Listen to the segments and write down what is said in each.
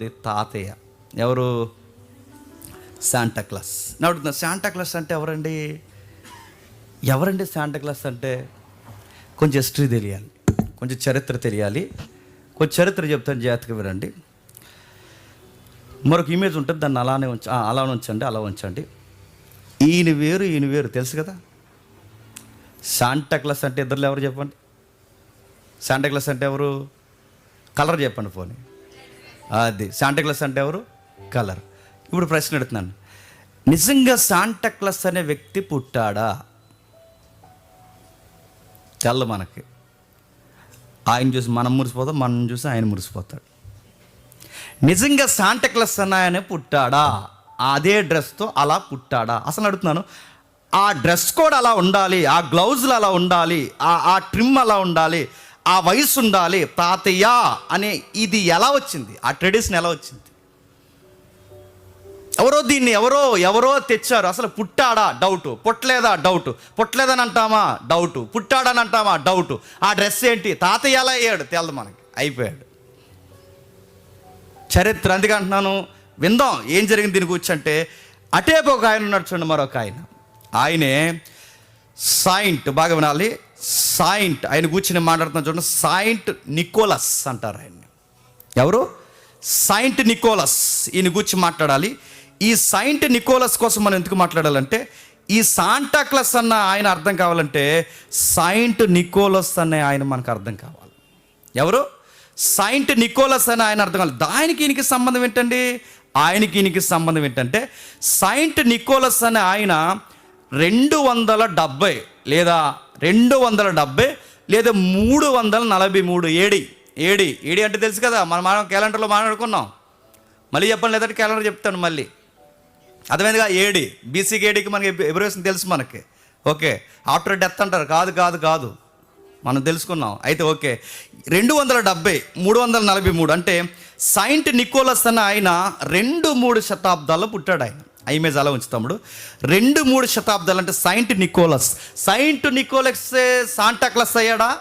తాతయ్య. ఎవరు? శాంటాక్లాస్ నేను అడుగుతున్నా క్లాస్ అంటే ఎవరండి? ఎవరండి శాంటా క్లాస్ అంటే? కొంచెం హిస్టరీ తెలియాలి. కొంచెం చరిత్ర తెలియాలి. కొంచెం చరిత్ర చెప్తాను జాగ్రత్తగా వినండి. మరొక ఇమేజ్ ఉంటుంది దాన్ని అలానే ఉంచ అలా ఉంచండి అలా ఉంచండి. ఈయన వేరు ఈయన వేరు తెలుసు కదా? శాంటా క్లాస్ అంటే ఇద్దరు ఎవరు చెప్పండి? శాంటాక్లాస్ అంటే ఎవరు? కలర్ చెప్పండి పోనీ అది శాంటక్లస్ అంటే ఎవరు? కలర్ ఇప్పుడు ప్రశ్న అడుగుతున్నాను. నిజంగా శాంటక్లస్ అనే వ్యక్తి పుట్టాడా? తెల్ల మనకి. ఆయన చూసి మనం మురిసిపోతాం మనం చూసి ఆయన మురిసిపోతాడు. నిజంగా శాంటక్లస్ అన్న ఆయన పుట్టాడా? అదే డ్రెస్తో అలా పుట్టాడా? అసలు అడుగుతున్నాను ఆ డ్రెస్ కోడ్ అలా ఉండాలి ఆ గ్లౌజులు అలా ఉండాలి ఆ ఆ ట్రిమ్ అలా ఉండాలి ఆ వయసు ఉండాలి తాతయ్య అనే ఇది ఎలా వచ్చింది? ఆ ట్రెడిషన్ ఎలా వచ్చింది? ఎవరో దీన్ని ఎవరో ఎవరో తెచ్చారు. అసలు పుట్టాడా? డౌట్. పుట్టలేదా? డౌట్. పుట్టలేదని అంటామా డౌట్. పుట్టాడని అంటామా డౌట్. ఆ డ్రెస్ ఏంటి? తాతయ్య ఎలా అయ్యాడు తెలదు మనకి. అయిపోయాడు. చరిత్ర అందుకే అంటున్నాను. విందాం ఏం జరిగింది దీని గురించి అంటే అటేపు ఒక ఆయన ఉన్నాడు చూడండి మరొక ఆయన. ఆయనే సాయింట్ బాగా వినాలి. సాయింట్ ఆయన కూర్చుని మాట్లాడుతున్న చూడండి సాయింట్ నికోలస్ అంటారు ఆయన ఎవరు? సైంట్ నికోలస్ ఈయన గురించి మాట్లాడాలి. ఈ సైంట్ నికోలస్ కోసం మనం ఎందుకు మాట్లాడాలంటే ఈ సాంటాక్లస్ అన్న ఆయన అర్థం కావాలంటే సైంట్ నికోలస్ అనే ఆయన మనకు అర్థం కావాలి. ఎవరు? సైంట్ నికోలస్ అని ఆయన అర్థం కావాలి. దానికి ఈయనకి సంబంధం ఏంటండి? ఆయనకి ఈయనకి సంబంధం ఏంటంటే సైంట్ నికోలస్ అనే ఆయన రెండు వందల డెబ్బై లేదా రెండు వందల డెబ్బై లేదా మూడు వందల నలభై మూడు. ఏడి ఏడి ఏడి అంటే తెలుసు కదా మనం మనం క్యాలెండర్లో మాట్లాడుకున్నాం. మళ్ళీ చెప్పండి లేదంటే క్యాలెండర్ చెప్తాను మళ్ళీ. అర్థమైందిగా? ఏడి బీసీకి ఏడికి మనకి ఎబ్రేషన్ తెలుసు మనకి. ఓకే ఆఫ్టర్ డెత్ అంటారు. కాదు కాదు కాదు. మనం తెలుసుకున్నాం. అయితే ఓకే. రెండు వందల డెబ్బై మూడు వందల నలభై మూడు అంటే సైంట్ నికోలస్ అన్న ఆయన రెండు మూడు శతాబ్దాల్లో పుట్టాడు ఆయన ఆ ఇమేజ్ అలా ఉంచు తమ్ముడు. రెండు మూడు శతాబ్దాలు అంటే saint Nicholas. Saint Nicholas Santa Claus అయ్యాడా?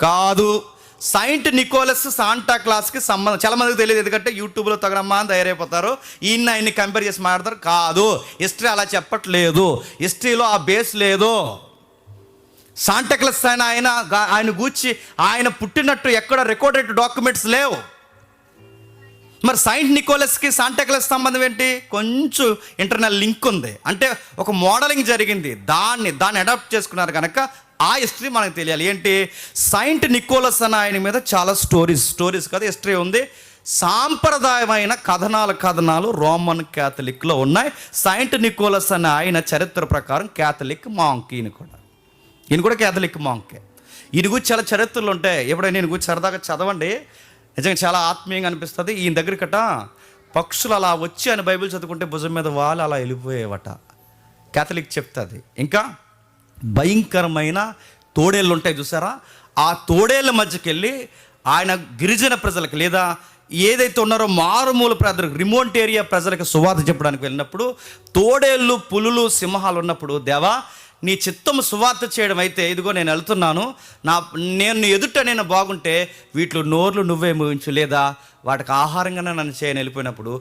కాదు. సైంట్ నికోలస్ సాంటా క్లాస్కి సంబంధం చాలా మందికి తెలియదు. ఎందుకంటే యూట్యూబ్లో తగడమ్మా అని తయారైపోతారు. ఈయన ఆయన్ని కంపేర్ చేసి మాట్లాడతారు. కాదు. హిస్టరీ అలా చెప్పట్లేదు. హిస్టరీలో ఆ బేస్ లేదు. సాంటాక్లస్ ఆయన ఆయన ఆయన గూర్చి ఆయన పుట్టినట్టు ఎక్కడ రికార్డెడ్ డాక్యుమెంట్స్ లేవు. మరి సైంట్ నికోలస్కి సాంటాక్లస్ సంబంధం ఏంటి? కొంచెం ఇంటర్నల్ లింక్ ఉంది. అంటే ఒక మోడలింగ్ జరిగింది. దాన్ని దాన్ని అడాప్ట్ చేసుకున్నారు కనుక ఆ హిస్టరీ మనకు తెలియాలి. ఏంటి? సైంట్ నికోలస్ అనే ఆయన మీద చాలా స్టోరీస్ స్టోరీస్ కదా హిస్టరీ ఉంది. సాంప్రదాయమైన కథనాలు కథనాలు రోమన్ క్యాథలిక్లో ఉన్నాయి. సైంట్ నికోలస్ అనే ఆయన చరిత్ర ప్రకారం క్యాథలిక్ మాంక్ ఈయన కూడా. ఈయన కూడా క్యాథలిక్ మాంకే ఈయన గురించి చాలా చరిత్రలు ఉంటాయి. ఎప్పుడైనా నేను గురించి సరదాగా చదవండి. నిజంగా చాలా ఆత్మీయంగా అనిపిస్తుంది. ఈయన దగ్గరికట పక్షులు అలా వచ్చి అని బైబిల్ చదువుకుంటే భుజం మీద వాళ్ళు అలా వెళ్ళిపోయేవట. క్యాథలిక్ చెప్తుంది. ఇంకా భయంకరమైన తోడేళ్ళు ఉంటాయి చూసారా? ఆ తోడేళ్ళ మధ్యకి వెళ్ళి ఆయన గిరిజన ప్రజలకు లేదా ఏదైతే ఉన్నారో మారుమూల ప్రజలకు రిమోట్ ఏరియా ప్రజలకు సువార్త చెప్పడానికి వెళ్ళినప్పుడు తోడేళ్ళు పులులు సింహాలు ఉన్నప్పుడు దేవా నీ చిత్తము సువార్త చేయడం అయితే ఇదిగో నేను వెళ్తున్నాను. నా నేను నీ ఎదుట నేను బాగుంటే వీటిలో నోర్లు నువ్వే ముగించు లేదా వాటికి ఆహారంగానే నన్ను చేయని వెళ్ళిపోయినప్పుడు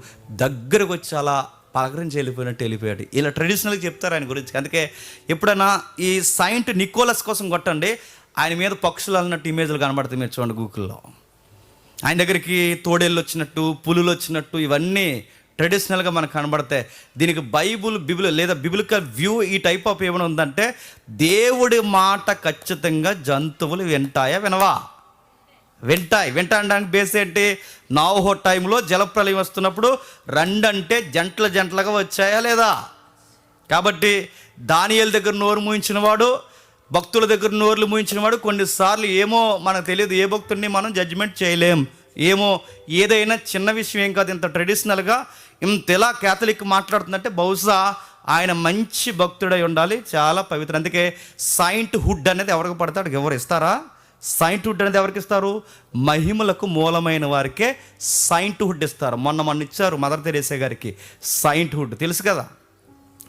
దగ్గరకు వచ్చి అలా పలకరించి వెళ్ళిపోయినట్టు వెళ్ళిపోయాడు. ఇలా ట్రెడిషనల్గా చెప్తారు ఆయన గురించి. అందుకే ఎప్పుడైనా ఈ సైంట్ నికోలస్ కోసం కొట్టండి. ఆయన మీద పక్షులు అన్నట్టు ఇమేజ్లు కనబడతాయి మీరు చూడండి గూగుల్లో ఆయన దగ్గరికి తోడేళ్ళు వచ్చినట్టు పులులు వచ్చినట్టు ఇవన్నీ ట్రెడిషనల్గా మనకు కనబడతాయి. దీనికి బైబుల్ బిబుల్ లేదా బిబులికల్ వ్యూ ఈ టైప్ ఆఫ్ ఏమైనా ఉందంటే దేవుడి మాట ఖచ్చితంగా జంతువులు వింటాయా వినవా? వింటాయి. వింటా అనడానికి బేస్ ఏంటి? నావహో టైంలో జలప్రలయం వస్తున్నప్పుడు రెండంటే జంటల జంటలుగా వచ్చాయా లేదా? కాబట్టి దానియల దగ్గర నోరు మూయించిన వాడు భక్తుల దగ్గర నోర్లు మూయించిన వాడు కొన్నిసార్లు ఏమో మనకు తెలియదు ఏ భక్తుడిని మనం జడ్జిమెంట్ చేయలేం. ఏమో ఏదైనా చిన్న విషయం ఏం కాదు ఇంత ట్రెడిషనల్గా ఇంత ఎలా క్యాథలిక్ మాట్లాడుతుందంటే బహుశా ఆయన మంచి భక్తుడై ఉండాలి చాలా పవిత్ర. అందుకే సైంట్ హుడ్ అనేది ఎవరికి పడతాడు? ఎవరు ఇస్తారా? సైంట్ హుడ్ అనేది ఎవరికి ఇస్తారు? మహిమలకు మూలమైన వారికే సైంట్ హుడ్ ఇస్తారు. మొన్న మొన్న ఇచ్చారు మదర్ తెరేసే గారికి సైంట్ హుడ్ తెలుసు కదా?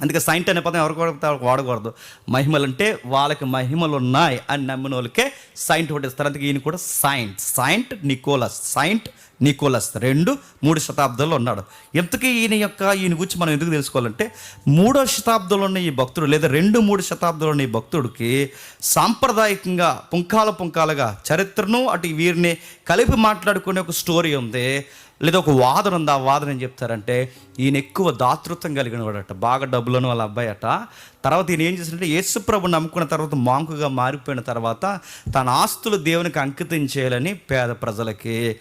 అందుకే సైంట్ అనే పదం ఎవరు వాడకూడదు. మహిమలు అంటే వాళ్ళకి మహిమలు ఉన్నాయి అని నమ్మిన వాళ్ళకే సైంట్ ఒకటి ఇస్తారు అందుకే ఈయన కూడా saint. Saint Nicholas. Saint Nicholas రెండు మూడు శతాబ్దాల్లో ఉన్నాడు. ఎంతకీ ఈయన యొక్క ఈయన గురించి మనం ఎందుకు తెలుసుకోవాలంటే మూడో శతాబ్దంలో ఉన్న ఈ భక్తుడు లేదా రెండు మూడు శతాబ్దంలో ఉన్న ఈ భక్తుడికి సాంప్రదాయకంగా పుంకాల పుంకాలుగా చరిత్రను అటు వీరిని కలిపి మాట్లాడుకునే ఒక స్టోరీ ఉంది. లేదా ఒక వాదన ఉంది? ఆ వాదన ఏం చెప్తారంటే ఈయన ఎక్కువ దాతృత్వం కలిగిన వాడట బాగా డబ్బులను వాళ్ళ అబ్బాయి అట. తర్వాత ఈయన ఏం చేశాడంటే యేసుప్రభు నమ్ముకున్న తర్వాత మాంకుగా మారిపోయిన తర్వాత తన ఆస్తులు దేవునికి అంకితం చేయాలని పేద ప్రజలకి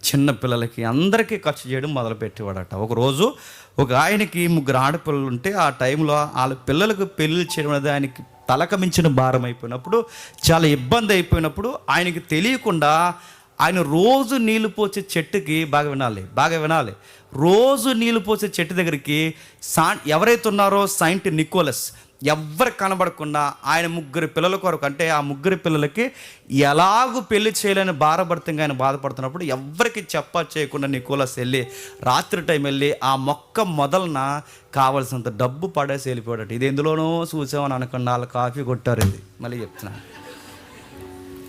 చిన్న పిల్లలకి అందరికీ ఖర్చు చేయడం మొదలుపెట్టేవాడట. ఒకరోజు ఒక ఆయనకి ముగ్గురు ఆడపిల్లలు ఉంటే ఆ టైంలో వాళ్ళ పిల్లలకు పెళ్ళి చేయడం అనేది ఆయనకి తలకమించిన భారం అయిపోయినప్పుడు చాలా ఇబ్బంది అయిపోయినప్పుడు ఆయనకి తెలియకుండా ఆయన రోజు నీళ్ళు పోసే చెట్టుకి బాగా వినాలి బాగా వినాలి. రోజు నీళ్ళు పోసే చెట్టు దగ్గరికి సా ఎవరైతే ఉన్నారో సైంట్ నికోలస్ ఎవ్వరు కనబడకుండా ఆయన ముగ్గురు పిల్లల కొరకు అంటే ఆ ముగ్గురు పిల్లలకి ఎలాగూ పెళ్ళి చేయలేని భారపడుతుంగా ఆయన బాధపడుతున్నప్పుడు ఎవ్వరికి చెప్ప చేయకుండా నికోలస్ వెళ్ళి రాత్రి టైం వెళ్ళి ఆ మొక్క మొదలన కావలసినంత డబ్బు పడేసి వెళ్ళిపోయాడట. ఇది ఎందులోనో చూసామని అనుకున్న వాళ్ళు కాఫీ కొట్టారు ఇది. మళ్ళీ చెప్తున్నాను.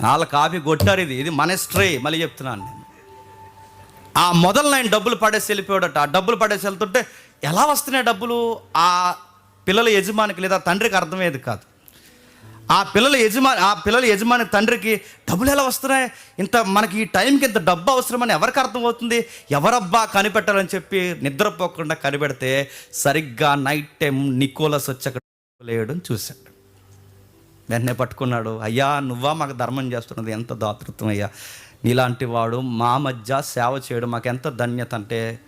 వాళ్ళ కాఫీ కొట్టారు ఇది. ఇది మన స్ట్రే మళ్ళీ చెప్తున్నాను నేను. ఆ మొదలు నేను డబ్బులు పడేసి వెళ్ళిపోయాడట ఆ డబ్బులు పడేసి వెళ్తుంటే ఎలా వస్తున్నాయి డబ్బులు? ఆ పిల్లల యజమానికి లేదా తండ్రికి అర్థమయ్యేది కాదు. ఆ పిల్లల యజమాని ఆ పిల్లల యజమాని తండ్రికి డబ్బులు ఎలా వస్తున్నాయి? ఇంత మనకి ఈ టైంకి ఇంత డబ్బు అవసరమని ఎవరికి అర్థమవుతుంది? ఎవరబ్బా కనిపెట్టాలని చెప్పి నిద్రపోకుండా కనిపెడితే సరిగ్గా నైట్ టైం నికోలస్ వచ్చి అక్కడ లేయడం చూశాడు. వెంటనే పట్టుకున్నాడు అయ్యా నువ్వా మాకు ధర్మం చేస్తున్నది? ఎంత దాతృత్వం అయ్యా. నీలాంటి వాడు మా మధ్య సేవ చేయడం మాకు ఎంత ధన్యత అంటే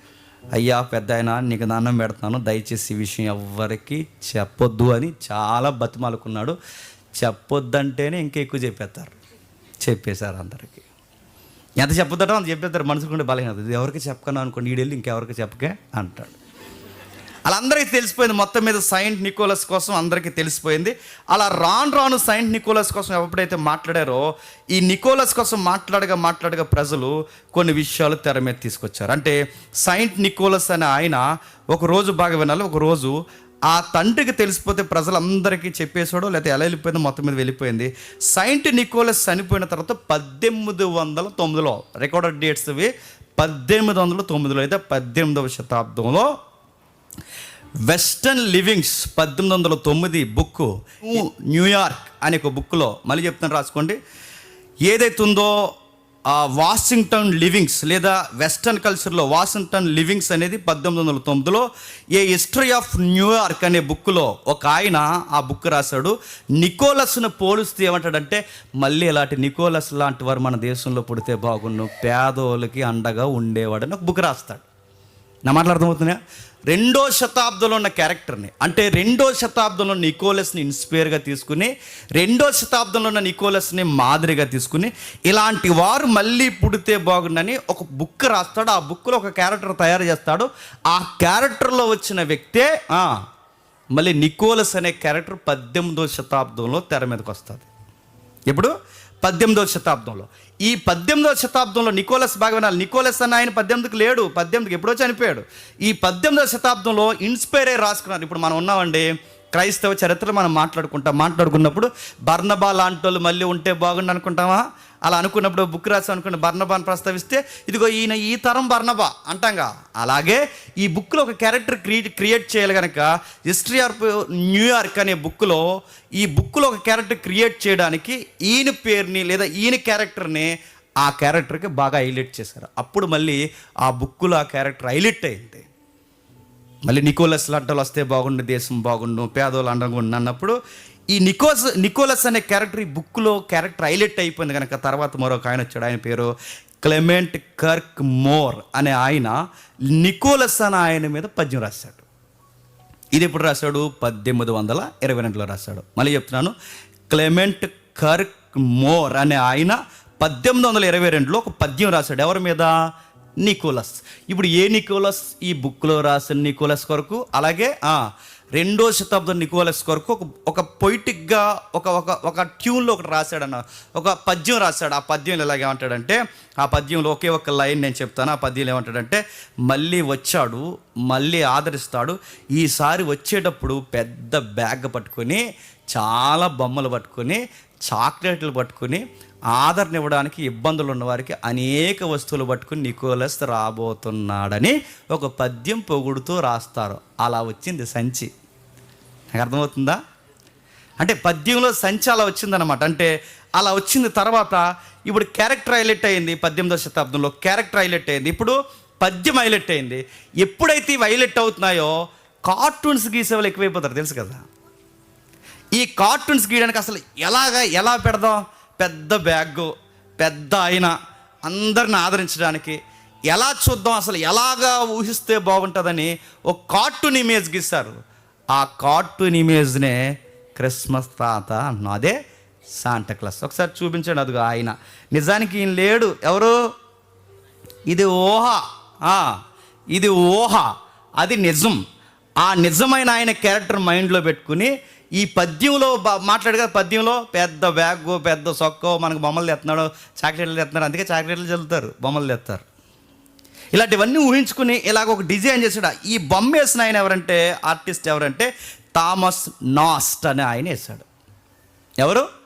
అయ్యా పెద్ద ఆయన నీకు దానం పెడతాను దయచేసి ఈ విషయం ఎవ్వరికి చెప్పొద్దు అని చాలా బతిమాలుకున్నాడు. చెప్పొద్దంటేనే ఇంకా ఎక్కువ చెప్పేస్తారు. చెప్పేశారు అందరికీ. ఎంత చెప్పొద్దటో అంత చెప్పేస్తారు. మనసుకుంటే బలహీనత. ఎవరికి చెప్పకను అనుకోండి ఈడెళ్ళి ఇంకెవరికి చెప్పకే అంటాడు. అలా అందరికీ తెలిసిపోయింది. మొత్తం మీద సైంట్ నికోలస్ కోసం అందరికీ తెలిసిపోయింది. అలా రాను రాను సైంట్ నికోలస్ కోసం ఎప్పుడైతే మాట్లాడారో ఈ నికోలస్ కోసం మాట్లాడగా మాట్లాడగా ప్రజలు కొన్ని విషయాలు తెర మీద తీసుకొచ్చారు. అంటే సైంట్ నికోలస్ అనే ఆయన ఒక రోజు బాగా వినాలి. ఒక రోజు ఆ తండ్రికి తెలిసిపోతే ప్రజలందరికీ చెప్పేసాడో లేకపోతే ఎలా వెళ్ళిపోయిందో మొత్తం మీద వెళ్ళిపోయింది. సైంట్ నికోలస్ చనిపోయిన తర్వాత పద్దెనిమిది వందల తొమ్మిదిలో రికార్డెడ్ డేట్స్ ఇవి పద్దెనిమిది వందల తొమ్మిదిలో అయితే పద్దెనిమిదవ శతాబ్దంలో వెస్టర్న్ లివింగ్స్ పద్దెనిమిది వందల తొమ్మిది బుక్ న్యూయార్క్ అనే ఒక బుక్లో మళ్ళీ చెప్తాను రాసుకోండి. ఏదైతే ఉందో ఆ వాషింగ్టన్ లివింగ్స్ లేదా వెస్టర్న్ కల్చర్లో వాషింగ్టన్ లివింగ్స్ అనేది పద్దెనిమిది వందల తొమ్మిదిలో ఏ హిస్టరీ ఆఫ్ న్యూయార్క్ అనే బుక్లో ఒక ఆయన ఆ బుక్ రాశాడు. నికోలస్ను పోలిస్తే ఏమంటాడంటే మళ్ళీ ఇలాంటి నికోలస్ లాంటి వారు మన దేశంలో పుడితే బాగుండు పేదోళ్ళకి అండగా ఉండేవాడని ఒక బుక్ రాస్తాడు. నా మాటలు రెండో శతాబ్దంలో ఉన్న క్యారెక్టర్ని అంటే రెండో శతాబ్దంలో నికోలస్ని ఇన్స్పైర్గా తీసుకుని రెండో శతాబ్దంలో ఉన్న నికోలస్ని మాదిరిగా తీసుకుని ఇలాంటి వారు మళ్ళీ పుడితే బాగుండని ఒక బుక్ రాస్తాడు. ఆ బుక్లో ఒక క్యారెక్టర్ తయారు చేస్తాడు. ఆ క్యారెక్టర్లో వచ్చిన వ్యక్తే మళ్ళీ నికోలస్ అనే క్యారెక్టర్ పద్దెనిమిదో శతాబ్దంలో తెర మీదకి వస్తుంది ఇప్పుడు పద్దెనిమిదవ శతాబ్దంలో. ఈ పద్దెనిమిదవ శతాబ్దంలో నికోలస్ భాగవనాలు నికోలస్ అన్న ఆయన పద్దెనిమిదికి లేడు పద్దెనిమిదికి ఎప్పుడో చనిపోయాడు. ఈ పద్దెనిమిదవ శతాబ్దంలో ఇన్స్పైర్ అయ్యి రాసుకున్నారు. ఇప్పుడు మనం ఉన్నామండి క్రైస్తవ చరిత్రలో మనం మాట్లాడుకుంటాం. మాట్లాడుకున్నప్పుడు బర్ణబా లాంటి వాళ్ళు మళ్ళీ ఉంటే బాగుండు అనుకుంటామా? అలా అనుకున్నప్పుడు బుక్ రాసి అనుకున్న బర్ణబాను ప్రస్తావిస్తే ఇదిగో ఈయన ఈ తరం బర్ణబా అంటాంగా. అలాగే ఈ బుక్లో ఒక క్యారెక్టర్ క్రియేట్ క్రియేట్ చేయాలి కనుక హిస్టరీ ఆఫ్ న్యూయార్క్ అనే బుక్లో ఈ బుక్లో ఒక క్యారెక్టర్ క్రియేట్ చేయడానికి ఈయన పేరుని లేదా ఈయన క్యారెక్టర్ని ఆ క్యారెక్టర్కి బాగా హైలైట్ చేశారు. అప్పుడు మళ్ళీ ఆ బుక్లో ఆ క్యారెక్టర్ హైలైట్ అయింది. మళ్ళీ నికోలస్ లాంటి వస్తే బాగుండు దేశం బాగుండు పేదోళ్ళు అండగుండు అన్నప్పుడు ఈ నికోస్ నికోలస్ అనే క్యారెక్టర్ ఈ బుక్లో క్యారెక్టర్ హైలైట్ అయిపోయింది కనుక తర్వాత మరొక ఆయన వచ్చాడు ఆయన పేరు క్లెమెంట్ కర్క్ మోర్ అనే ఆయన నికోలస్ అనే ఆయన మీద పద్యం రాశాడు. ఇది ఎప్పుడు రాశాడు? పద్దెనిమిది వందల ఇరవై రెండులో రాశాడు. మళ్ళీ చెప్తున్నాను. క్లెమెంట్ కర్క్ మోర్ అనే ఆయన పద్దెనిమిది వందల ఇరవై రెండులో ఒక పద్యం రాశాడు. ఎవరి మీద? నికోలస్. ఇప్పుడు ఏ నికోలస్? ఈ బుక్లో రాసిన నికోలస్ కొరకు అలాగే రెండో శతాబ్దం నికోలస్ కొరకు ఒక ఒక పొయిటిక్గా ఒక ఒక ఒక ట్యూన్లో ఒకటి రాశాడన్న ఒక పద్యం రాశాడు. ఆ పద్యంలో ఎలాగేమంటాడంటే ఆ పద్యంలో ఒకే ఒక లైన్ నేను చెప్తాను. ఆ పద్యంలో ఏమంటాడంటే మళ్ళీ వచ్చాడు మళ్ళీ ఆదరిస్తాడు. ఈసారి వచ్చేటప్పుడు పెద్ద బ్యాగ్ పట్టుకొని చాలా బొమ్మలు పట్టుకొని చాక్లెట్లు పట్టుకొని ఆదరణ ఇవ్వడానికి ఇబ్బందులు ఉన్నవారికి అనేక వస్తువులు పట్టుకుని నికోలస్ రాబోతున్నాడని ఒక పద్యం పొగుడుతూ రాస్తారు. అలా వచ్చింది సంచి. నాకు అర్థమవుతుందా? అంటే పద్యంలో సంచి అలా వచ్చిందనమాట అంటే అలా వచ్చింది తర్వాత ఇప్పుడు క్యారెక్టర్ హైలైట్ అయింది పద్దెనిమిదవ శతాబ్దంలో. క్యారెక్టర్ హైలైట్ అయింది. ఇప్పుడు పద్యం హైలైట్ అయింది. ఎప్పుడైతే ఇవి హైలైట్ అవుతున్నాయో కార్టూన్స్ గీసే వాళ్ళు ఎక్కువైపోతారు. తెలుసు కదా? ఈ కార్టూన్స్ గీయడానికి అసలు ఎలాగా ఎలా పెడదాం? పెద్ద బ్యాగ్ పెద్ద ఆయన అందరిని ఆదరించడానికి ఎలా చూద్దాం అసలు ఎలాగా ఊహిస్తే బాగుంటుందని ఒక కార్టూన్ ఇమేజ్ గీస్తారు ఆ కార్టూన్ ఇమేజ్నే క్రిస్మస్ తాత అంటున్నాం అదే శాంటా క్లాస్. ఒకసారి చూపించండి అదిగో ఆయన. నిజానికి ఈయన లేడు. ఎవరు? ఇది ఊహ ఇది ఊహ అది నిజం. ఆ నిజమైన ఆయన క్యారెక్టర్ మైండ్లో పెట్టుకుని ఈ పద్యంలో మాట్లాడగా పద్యంలో పెద్ద బ్యాగ్ పెద్ద సొక్కో మనకు బొమ్మలు తెస్తున్నాడు చాక్లెట్లు తెస్తున్నాడు అందుకే చాక్లెట్లు చల్లుతారు బొమ్మలు తెస్తారు ఇలాంటివన్నీ ఊహించుకుని ఇలాగ ఒక డిజైన్ చేసాడు ఈ బొమ్మ వేసిన ఆయన ఎవరంటే ఆర్టిస్ట్ ఎవరంటే థామస్ నాస్ట్ అనే ఆయన వేశాడు. ఎవరు?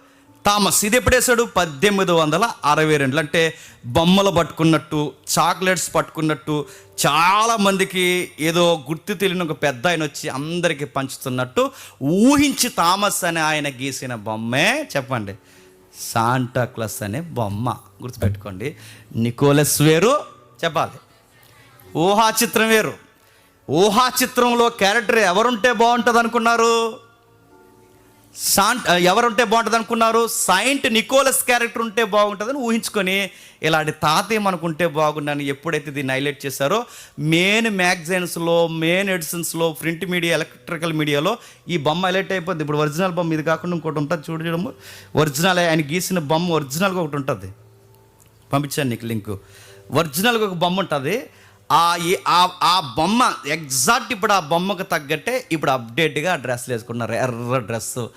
థామస్ ఇది ఎప్పుడేసాడు పద్దెనిమిది వందల అరవై రెండులో అంటే బొమ్మలు పట్టుకున్నట్టు చాక్లెట్స్ పట్టుకున్నట్టు చాలామందికి ఏదో గుర్తు తెలియని ఒక పెద్ద ఆయన వచ్చి అందరికీ పంచుతున్నట్టు ఊహించి థామస్ అనే ఆయన గీసిన బొమ్మే చెప్పండి. సాంటాక్లస్ అనే బొమ్మ గుర్తుపెట్టుకోండి. నికోలస్ వేరు చెప్పాలి. ఊహా చిత్రం వేరు. ఊహా చిత్రంలో క్యారెక్టర్ ఎవరుంటే బాగుంటుంది అనుకున్నారు సాంట్ ఎవరుంటే బాగుంటుంది అనుకున్నారు సైంట్ నికోలస్ క్యారెక్టర్ ఉంటే బాగుంటుందని ఊహించుకొని ఇలాంటి తాతయ్య మనకుంటే బాగుండని ఎప్పుడైతే దీన్ని హైలైట్ చేశారో మెయిన్ మ్యాగజైన్స్లో మెయిన్ ఎడిషన్స్లో ప్రింట్ మీడియా ఎలక్ట్రికల్ మీడియాలో ఈ బొమ్మ హైలైట్ అయిపోద్ది. ఇప్పుడు ఒరిజినల్ బొమ్మ ఇది కాకుండా ఇంకోటి ఉంటుంది చూడడము ఒరిజినల్ ఆయన గీసిన బొమ్మ ఒరిజినల్గా ఒకటి ఉంటుంది. పంపించాను నీకు లింకు. ఒరిజినల్గా ఒక బొమ్మ ఉంటుంది. ఆ ఈ- ఆ- బొమ్మ ఎగ్జాక్ట్ ఇప్పుడు ఆ బొమ్మకు తగ్గట్టే ఇప్పుడు అప్డేట్గా ఆ డ్రెస్లు వేసుకున్నారు. ఎర్ర డ్రెస్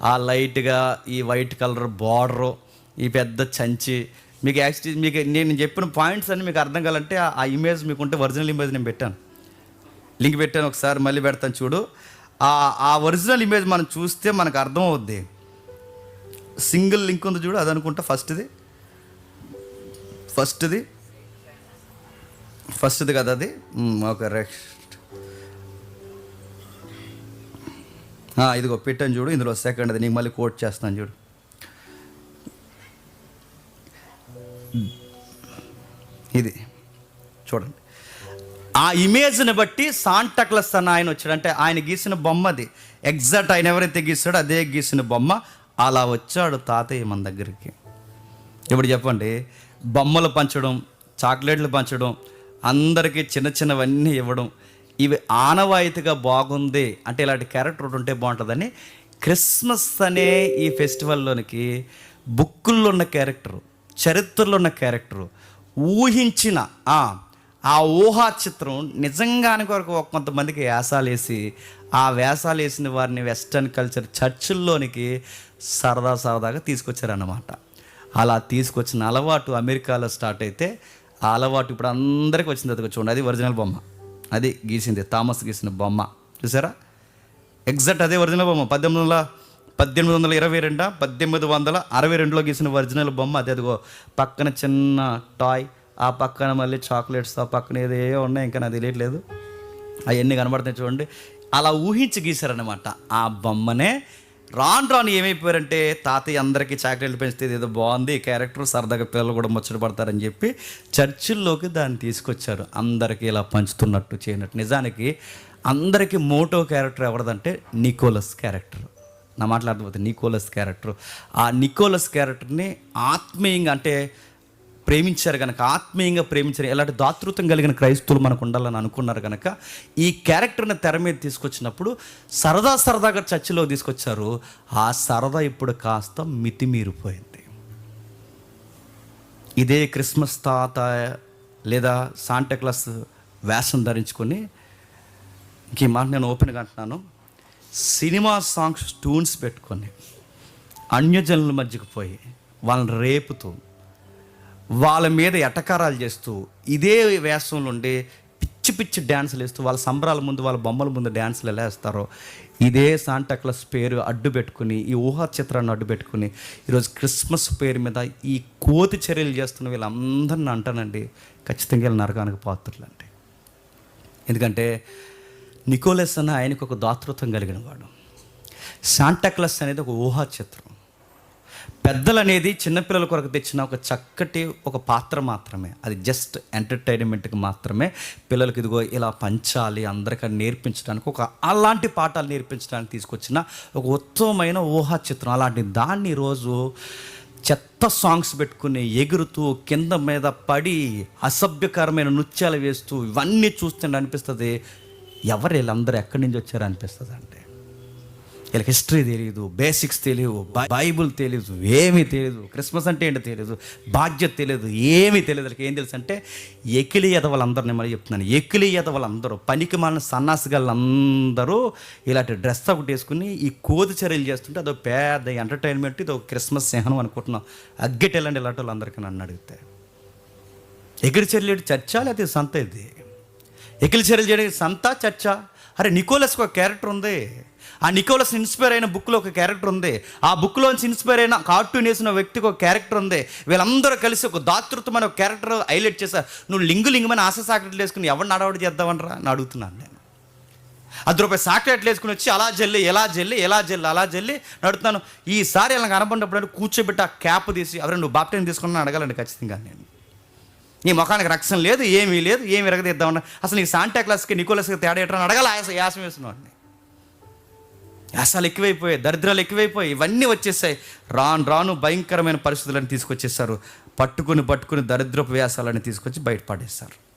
ఆ లైట్గా ఈ వైట్ కలర్ బార్డరు ఈ పెద్ద చంచి. మీకు యాక్చువల్లీ మీకు నేను చెప్పిన పాయింట్స్ అన్ని మీకు అర్థం కావాలంటే ఆ- ఆ ఇమేజ్ మీకు ఉంటే ఒరిజినల్ ఇమేజ్ నేను పెట్టాను. లింక్ పెట్టాను ఒకసారి మళ్ళీ పెడతాను చూడు. ఆ ఆ ఒరిజినల్ ఇమేజ్ మనం చూస్తే మనకు అర్థం అవుద్ది సింగిల్ లింక్ ఉంది చూడు అది అనుకుంటా ఫస్ట్ది ఫస్ట్ది ఫస్ట్ది కదా అది? ఓకే నెక్స్ట్ ఇదిగో పెట్టాను చూడు ఇందులో సెకండ్ అది. నీకు మళ్ళీ కోట్ చేస్తాను చూడు. ఇది. చూడండి. ఆ ఇమేజ్ని బట్టి సాంటక్లస్ అన్న ఆయన వచ్చాడంటే ఆయన గీసిన బొమ్మది ఎగ్జాక్ట్ ఆయన ఎవరైతే గీస్తాడో అదే గీసిన బొమ్మ. అలా వచ్చాడు తాతయ్య మన దగ్గరికి. ఇప్పుడు చెప్పండి. బొమ్మలు పంచడం చాక్లెట్లు పంచడం అందరికీ చిన్న చిన్నవన్నీ ఇవ్వడం. ఇవి ఆనవాయితీగా బాగుంది అంటే ఇలాంటి క్యారెక్టర్ ఒకటి ఉంటే బాగుంటుందని క్రిస్మస్ అనే ఈ ఫెస్టివల్లోనికి బుక్కుల్లో ఉన్న క్యారెక్టరు చరిత్రలో ఉన్న క్యారెక్టరు ఊహించిన ఆ, ఊహా చిత్రం నిజంగాని కొరకు ఒక కొంతమందికి వేసాలేసి ఆ వేసాలు వేసిన వారిని వెస్టర్న్ కల్చర్ చర్చిల్లోనికి సరదా సరదాగా తీసుకొచ్చారన్నమాట. అలా తీసుకొచ్చిన అలవాటు అమెరికాలో స్టార్ట్ అయితే ఆ అలవాటు ఇప్పుడు అందరికీ వచ్చింది అది చూడండి. అది ఒరిజినల్ బొమ్మ. అది గీసింది థామస్ గీసిన బొమ్మ. చూసారా? ఎగ్జాక్ట్ అదే ఒరిజినల్ బొమ్మ. పద్దెనిమిది వందల పద్దెనిమిది వందల ఇరవై రెండా? పద్దెనిమిది వందల అరవై రెండులో గీసిన ఒరిజినల్ బొమ్మ అదే. అదిగో పక్కన చిన్న టాయ్ ఆ పక్కన మళ్ళీ చాక్లెట్స్ ఆ పక్కన ఏదో ఉన్నాయి ఇంకా నాకు తెలియట్లేదు. అవన్నీ కనబడుతున్నాయి చూడండి. అలా ఊహించి గీశారనమాట ఆ బొమ్మనే రాను రాను ఏమైపోయారంటే తాతయ్య అందరికీ చాక్లెట్లు పెంచితే ఏదో బాగుంది క్యారెక్టర్ సరదాగా పిల్లలు కూడా ముచ్చట పడతారని చెప్పి చర్చిల్లోకి దాన్ని తీసుకొచ్చారు. అందరికీ ఇలా పంచుతున్నట్టు చేయనట్టు. నిజానికి అందరికీ మోటో క్యారెక్టర్ ఎవరిదంటే నికోలస్ క్యారెక్టర్ నా మాట్లాడకపోతే నికోలస్ క్యారెక్టర్ ఆ నికోలస్ క్యారెక్టర్ని ఆత్మీయంగా అంటే ప్రేమించారు కనుక ఆత్మీయంగా ప్రేమించారు ఎలాంటి దాతృత్వం కలిగిన క్రైస్తవులు మనకు ఉండాలని అనుకున్నారు కనుక ఈ క్యారెక్టర్ని తెర మీద తీసుకొచ్చినప్పుడు సరదా సరదాగా చర్చిలో తీసుకొచ్చారు. ఆ సరదా ఇప్పుడు కాస్త మితిమీరిపోయింది. ఇదే క్రిస్మస్ తాత లేదా సాంటాక్లాస్ వేషం ధరించుకొని ఇంక ఈ మాట నేను ఓపెన్గా అంటున్నాను. సినిమా సాంగ్స్ ట్యూన్స్ పెట్టుకొని అన్యజనుల మధ్యకు పోయి వాళ్ళని రేపుతూ వాళ్ళ మీద ఎటకారాలు చేస్తూ ఇదే వేషంలో ఉండి పిచ్చి పిచ్చి డ్యాన్సులు వేస్తూ వాళ్ళ సంబరాల ముందు వాళ్ళ బొమ్మల ముందు డ్యాన్సులు ఎలా వేస్తారో ఇదే శాంటాక్లస్ పేరు అడ్డు పెట్టుకుని ఈ ఊహా చిత్రాన్ని అడ్డు పెట్టుకుని ఈరోజు క్రిస్మస్ పేరు మీద ఈ కోతి చర్యలు చేస్తున్న వీళ్ళందరిని అంటానండి. ఖచ్చితంగా వీళ్ళు నరకానికి పాత్రలండి. ఎందుకంటే నికోలెస్ అన్న ఆయనకు ఒక దాతృత్వం కలిగిన వాడు. శాంటాక్లస్ అనేది ఒక ఊహా చిత్రం. పెద్దలు అనేది చిన్నపిల్లల కొరకు తెచ్చిన ఒక చక్కటి ఒక పాత్ర మాత్రమే. అది జస్ట్ ఎంటర్టైన్మెంట్కి మాత్రమే. పిల్లలకి ఇదిగో ఇలా పంచాలి అందరికీ నేర్పించడానికి ఒక అలాంటి పాఠాలు నేర్పించడానికి తీసుకొచ్చిన ఒక ఉత్తమమైన ఊహా చిత్రం. అలాంటి దాన్ని రోజు చెత్త సాంగ్స్ పెట్టుకుని ఎగురుతూ కింద మీద పడి అసభ్యకరమైన నృత్యాలు వేస్తూ ఇవన్నీ చూస్తుంటే అనిపిస్తుంది ఎవరు వీళ్ళందరూ ఎక్కడి నుంచి వచ్చారు అనిపిస్తుంది అంటే వీళ్ళకి హిస్టరీ తెలియదు బేసిక్స్ తెలియదు బైబుల్ తెలియదు ఏమీ తెలియదు క్రిస్మస్ అంటే ఏంటో తెలియదు బాధ్యత తెలియదు ఏమీ తెలియదు వీళ్ళకి ఏం తెలుసు అంటే ఎకిలి వాళ్ళందరూ నేను చెప్తున్నాను. ఎకిలి వాళ్ళందరూ పనికి మాలిన సన్నాసిగాళ్ళందరూ ఇలాంటి డ్రెస్ ఒకటి వేసుకుని ఈ కోతి చర్యలు చేస్తుంటే అదో పెద్ద ఎంటర్టైన్మెంట్ ఇది ఒక క్రిస్మస్ సింహనం అనుకుంటున్నాం. అగ్గెటెళ్ళండి ఇలాంటి వాళ్ళందరికీ నన్ను అడిగితే. ఎగిరి చర్యలు చర్చ లేకపోతే సంత ఇది? ఎకిలి చర్యలు చేయడానికి సంత చర్చ? అరే నికోలస్కి ఒక క్యారెక్టర్ ఉంది. ఆ నికోలస్ ఇన్స్పైర్ అయిన బుక్లో ఒక క్యారెక్టర్ ఉంది. ఆ బుక్లోంచి ఇన్స్పైర్ అయిన కార్టూన్ వేసిన వ్యక్తికి ఒక క్యారెక్టర్ ఉంది. వీళ్ళందరూ కలిసి ఒక దాతృత్వమైన ఒక క్యారెక్టర్ హైలైట్ చేశారు. నువ్వు లింగు లింగమైన ఆశ సాకెట్లు వేసుకుని ఎవరిని అడవాడు చేద్దామనరా అని అడుగుతున్నాను నేను. అది రూపాయి సాకెట్లు వేసుకుని వచ్చి అలా జల్లి ఎలా జల్లి ఎలా జల్లి అలా జల్లి నడుతున్నాను ఈసారి ఇలా కనబడినప్పుడు కూర్చోబెట్టి ఆ క్యాప్ తీసి ఎవరైనా నువ్వు బాప్టైన్ తీసుకున్నా అడగాలండి ఖచ్చితంగా నేను. నీ ముఖానికి రక్షణ లేదు ఏమీ లేదు ఏమి ఎరగదీద్దామన్నా అసలు నీకు శాంటా క్లాస్కి నికోలస్కి తేడా ఎట్లా అడగాలి యాస యాసం వేసినవాడిని యాసాలు ఎక్కువైపోయాయి దరిద్రాలు ఎక్కువైపోయాయి ఇవన్నీ వచ్చేసాయి. రాను రాను భయంకరమైన పరిస్థితులను తీసుకొచ్చేసారు పట్టుకుని పట్టుకుని దరిద్రపు వ్యాసాలని తీసుకొచ్చి బయటపడేస్తారు